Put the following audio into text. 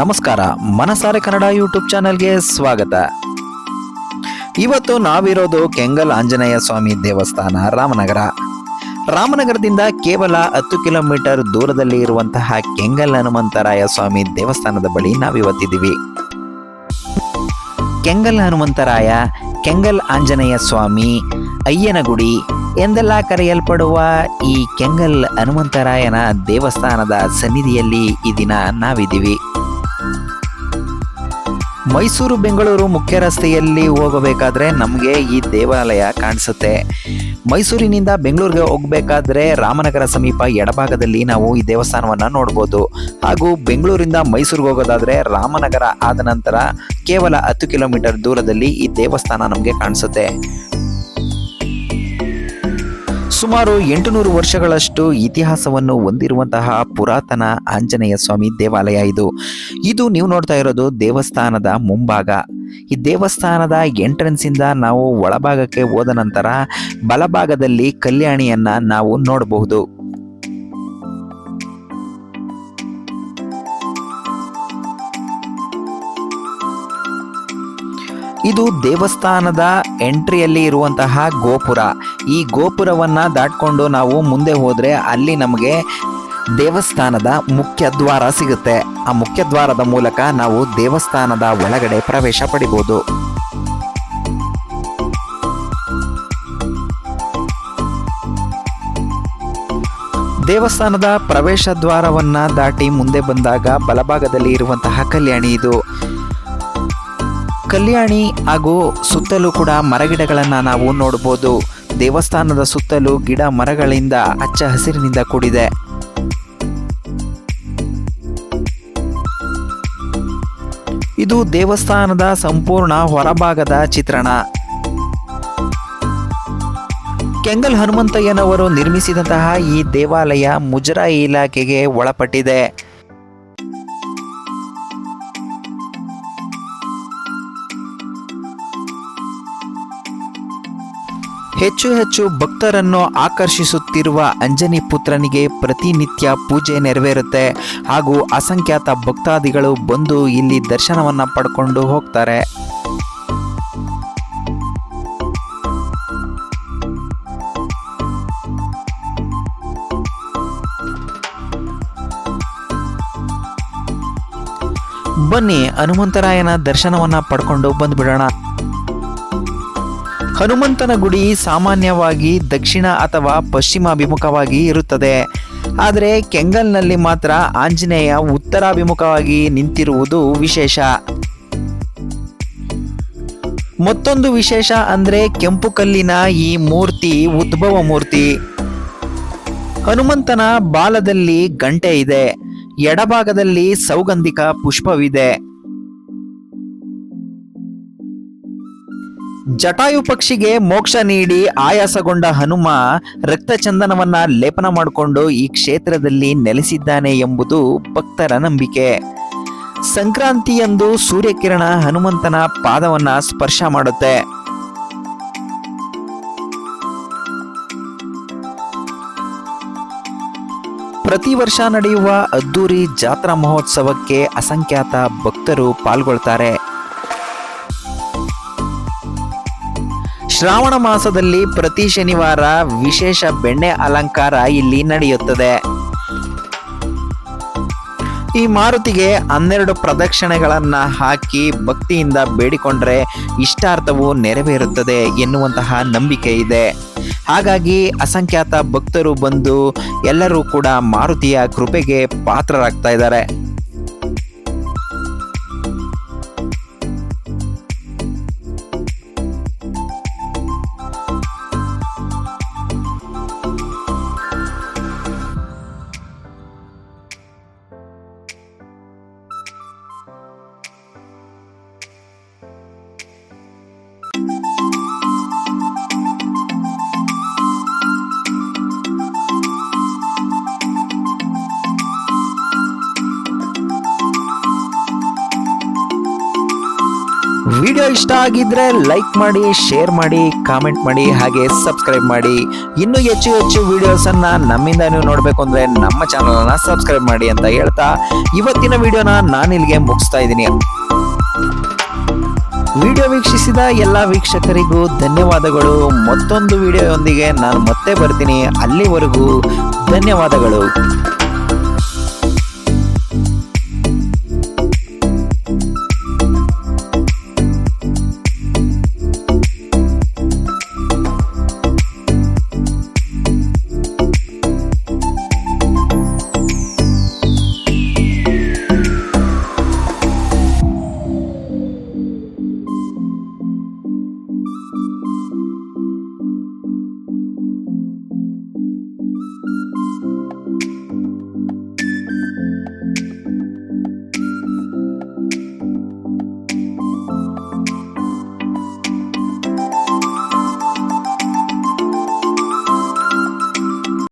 ನಮಸ್ಕಾರ, ಮನಸಾರೆ ಕನ್ನಡ ಯೂಟ್ಯೂಬ್ ಚಾನೆಲ್ಗೆ ಸ್ವಾಗತ. ಇವತ್ತು ನಾವಿರೋದು ಕೆಂಗಲ್ ಆಂಜನೇಯ ಸ್ವಾಮಿ ದೇವಸ್ಥಾನ, ರಾಮನಗರ. ರಾಮನಗರದಿಂದ ಕೇವಲ ಹತ್ತು ಕಿಲೋಮೀಟರ್ ದೂರದಲ್ಲಿ ಇರುವಂತಹ ಕೆಂಗಲ್ ಹನುಮಂತರಾಯ ಸ್ವಾಮಿ ದೇವಸ್ಥಾನದ ಬಳಿ ನಾವಿವತ್ತಿದ್ದೀವಿ. ಕೆಂಗಲ್ ಹನುಮಂತರಾಯ, ಕೆಂಗಲ್ ಆಂಜನೇಯ ಸ್ವಾಮಿ, ಅಯ್ಯನಗುಡಿ ಎಂದೆಲ್ಲ ಕರೆಯಲ್ಪಡುವ ಈ ಕೆಂಗಲ್ ಹನುಮಂತರಾಯನ ದೇವಸ್ಥಾನದ ಸನ್ನಿಧಿಯಲ್ಲಿ ಈ ದಿನ ನಾವಿದ್ದೀವಿ. ಮೈಸೂರು ಬೆಂಗಳೂರು ಮುಖ್ಯ ರಸ್ತೆಯಲ್ಲಿ ಹೋಗಬೇಕಾದ್ರೆ ನಮಗೆ ಈ ದೇವಾಲಯ ಕಾಣಿಸುತ್ತೆ. ಮೈಸೂರಿನಿಂದ ಬೆಂಗಳೂರಿಗೆ ಹೋಗಬೇಕಾದ್ರೆ ರಾಮನಗರ ಸಮೀಪ ಎಡಭಾಗದಲ್ಲಿ ನಾವು ಈ ದೇವಸ್ಥಾನವನ್ನು ನೋಡ್ಬೋದು. ಹಾಗೂ ಬೆಂಗಳೂರಿಂದ ಮೈಸೂರಿಗೆ ಹೋಗೋದಾದ್ರೆ ರಾಮನಗರ ಆದ ನಂತರ ಕೇವಲ ಹತ್ತು ಕಿಲೋಮೀಟರ್ ದೂರದಲ್ಲಿ ಈ ದೇವಸ್ಥಾನ ನಮಗೆ ಕಾಣಿಸುತ್ತೆ. ಸುಮಾರು ಎಂಟುನೂರು ವರ್ಷಗಳಷ್ಟು ಇತಿಹಾಸವನ್ನು ಹೊಂದಿರುವಂತಹ ಪುರಾತನ ಆಂಜನೇಯ ಸ್ವಾಮಿ ದೇವಾಲಯ ಇದು. ಇದು ನೀವು ನೋಡ್ತಾ ಇರೋದು ದೇವಸ್ಥಾನದ ಮುಂಭಾಗ. ಈ ದೇವಸ್ಥಾನದ ಎಂಟ್ರೆನ್ಸ್ ಇಂದ ನಾವು ಒಳಭಾಗಕ್ಕೆ ಹೋದ ನಂತರ ಬಲಭಾಗದಲ್ಲಿ ಕಲ್ಯಾಣಿಯನ್ನ ನಾವು ನೋಡಬಹುದು. ಇದು ದೇವಸ್ಥಾನದ ಎಂಟ್ರಿಯಲ್ಲಿ ಇರುವಂತಹ ಗೋಪುರ. ಈ ಗೋಪುರವನ್ನು ದಾಟ್ಕೊಂಡು ನಾವು ಮುಂದೆ ಹೋದರೆ ಅಲ್ಲಿ ನಮಗೆ ದೇವಸ್ಥಾನದ ಮುಖ್ಯ ದ್ವಾರ ಸಿಗುತ್ತೆ. ಆ ಮುಖ್ಯ ದ್ವಾರದ ಮೂಲಕ ನಾವು ದೇವಸ್ಥಾನದ ಒಳಗಡೆ ಪ್ರವೇಶ ಪಡಿಬೋದು. ದೇವಸ್ಥಾನದ ಪ್ರವೇಶ ದ್ವಾರವನ್ನು ದಾಟಿ ಮುಂದೆ ಬಂದಾಗ ಬಲಭಾಗದಲ್ಲಿ ಇರುವಂತಹ ಕಲ್ಯಾಣಿ ಇದು. ಕಲ್ಯಾಣಿ ಹಾಗೂ ಸುತ್ತಲೂ ಕೂಡ ಮರಗಿಡಗಳನ್ನು ನಾವು ನೋಡಬಹುದು ದೇವಸ್ಥಾನದ ಸುತ್ತಲೂ ಗಿಡ ಮರಗಳಿಂದ ಹಚ್ಚ ಹಸಿರಿನಿಂದ ಕೂಡಿದೆ. ಇದು ದೇವಸ್ಥಾನದ ಸಂಪೂರ್ಣ ಹೊರಭಾಗದ ಚಿತ್ರಣ. ಕೆಂಗಲ್ ಹನುಮಂತಯ್ಯನವರು ನಿರ್ಮಿಸಿದಂತಹ ಈ ದೇವಾಲಯ ಮುಜರಾಯಿ ಇಲಾಖೆಗೆ ಒಳಪಟ್ಟಿದೆ. ಹೆಚ್ಚು ಹೆಚ್ಚು ಭಕ್ತರನ್ನು ಆಕರ್ಷಿಸುತ್ತಿರುವ ಅಂಜನಿ ಪುತ್ರನಿಗೆ ಪ್ರತಿನಿತ್ಯ ಪೂಜೆ ನೆರವೇರುತ್ತೆ ಹಾಗೂ ಅಸಂಖ್ಯಾತ ಭಕ್ತಾದಿಗಳು ಬಂದು ಇಲ್ಲಿ ದರ್ಶನವನ್ನು ಪಡ್ಕೊಂಡು ಹೋಗ್ತಾರೆ. ಬನ್ನಿ ಹನುಮಂತರಾಯನ ದರ್ಶನವನ್ನು ಪಡ್ಕೊಂಡು ಬಂದ್ಬಿಡೋಣ. ಹನುಮಂತನ ಗುಡಿ ಸಾಮಾನ್ಯವಾಗಿ ದಕ್ಷಿಣ ಅಥವಾ ಪಶ್ಚಿಮಾಭಿಮುಖವಾಗಿ ಇರುತ್ತದೆ. ಆದರೆ ಕೆಂಗಲ್ನಲ್ಲಿ ಮಾತ್ರ ಆಂಜನೇಯ ಉತ್ತರಾಭಿಮುಖವಾಗಿ ನಿಂತಿರುವುದು ವಿಶೇಷ. ಮತ್ತೊಂದು ವಿಶೇಷ ಅಂದರೆ ಕೆಂಪು ಕಲ್ಲಿನ ಈ ಮೂರ್ತಿ, ಉದ್ಭವ ಮೂರ್ತಿ. ಹನುಮಂತನ ಬಾಲದಲ್ಲಿ ಗಂಟೆ ಇದೆ. ಎಡಭಾಗದಲ್ಲಿ ಸೌಗಂಧಿಕ ಪುಷ್ಪವಿದೆ. ಜಟಾಯು ಪಕ್ಷಿಗೆ ಮೋಕ್ಷ ನೀಡಿ ಆಯಾಸಗೊಂಡ ಹನುಮ ರಕ್ತಚಂದನವನ್ನ ಲೇಪನ ಮಾಡಿಕೊಂಡು ಈ ಕ್ಷೇತ್ರದಲ್ಲಿ ನೆಲೆಸಿದ್ದಾನೆ ಎಂಬುದು ಭಕ್ತರ ನಂಬಿಕೆ. ಸಂಕ್ರಾಂತಿಯಂದು ಸೂರ್ಯಕಿರಣ ಹನುಮಂತನ ಪಾದವನ್ನ ಸ್ಪರ್ಶ ಮಾಡುತ್ತೆ. ಪ್ರತಿ ವರ್ಷ ನಡೆಯುವ ಅದ್ದೂರಿ ಜಾತ್ರಾ ಮಹೋತ್ಸವಕ್ಕೆ ಅಸಂಖ್ಯಾತ ಭಕ್ತರು ಪಾಲ್ಗೊಳ್ತಾರೆ. ಶ್ರಾವಣ ಮಾಸದಲ್ಲಿ ಪ್ರತಿ ಶನಿವಾರ ವಿಶೇಷ ಬೆಣ್ಣೆ ಅಲಂಕಾರ ಇಲ್ಲಿ ನಡೆಯುತ್ತದೆ. ಈ ಮಾರುತಿಗೆ ಹನ್ನೆರಡು ಪ್ರದಕ್ಷಿಣೆಗಳನ್ನ ಹಾಕಿ ಭಕ್ತಿಯಿಂದ ಬೇಡಿಕೊಂಡ್ರೆ ಇಷ್ಟಾರ್ಥವು ನೆರವೇರುತ್ತದೆ ಎನ್ನುವಂತಹ ನಂಬಿಕೆ ಇದೆ. ಹಾಗಾಗಿ ಅಸಂಖ್ಯಾತ ಭಕ್ತರು ಬಂದು ಎಲ್ಲರೂ ಕೂಡ ಮಾರುತಿಯ ಕೃಪೆಗೆ ಪಾತ್ರರಾಗ್ತಾ ಇದ್ದಾರೆ. ವಿಡಿಯೋ ಇಷ್ಟ ಆಗಿದ್ರೆ ಲೈಕ್ ಮಾಡಿ, ಶೇರ್ ಮಾಡಿ, ಕಾಮೆಂಟ್ ಮಾಡಿ, ಹಾಗೆ ಸಬ್ಸ್ಕ್ರೈಬ್ ಮಾಡಿ. ಇನ್ನೂ ಹೆಚ್ಚು ಹೆಚ್ಚು ವಿಡಿಯೋಸ್ ಅನ್ನ ನಮ್ಮಿಂದ ನೀವು ನೋಡಬೇಕು ಅಂದ್ರೆ ನಮ್ಮ ಚಾನಲ್ ಅನ್ನ ಸಬ್ಸ್ಕ್ರೈಬ್ ಮಾಡಿ ಅಂತ ಹೇಳ್ತಾ ಇವತ್ತಿನ ವಿಡಿಯೋನ ನಾನು ಇಲ್ಲಿಗೆ ಮುಗಿಸ್ತಾ ಇದ್ದೀನಿ. ವಿಡಿಯೋ ವೀಕ್ಷಿಸಿದ ಎಲ್ಲ ವೀಕ್ಷಕರಿಗೂ ಧನ್ಯವಾದಗಳು. ಮತ್ತೊಂದು ವಿಡಿಯೋಯೊಂದಿಗೆ ನಾನು ಮತ್ತೆ ಬರ್ತೀನಿ. ಅಲ್ಲಿವರೆಗೂ ಧನ್ಯವಾದಗಳು.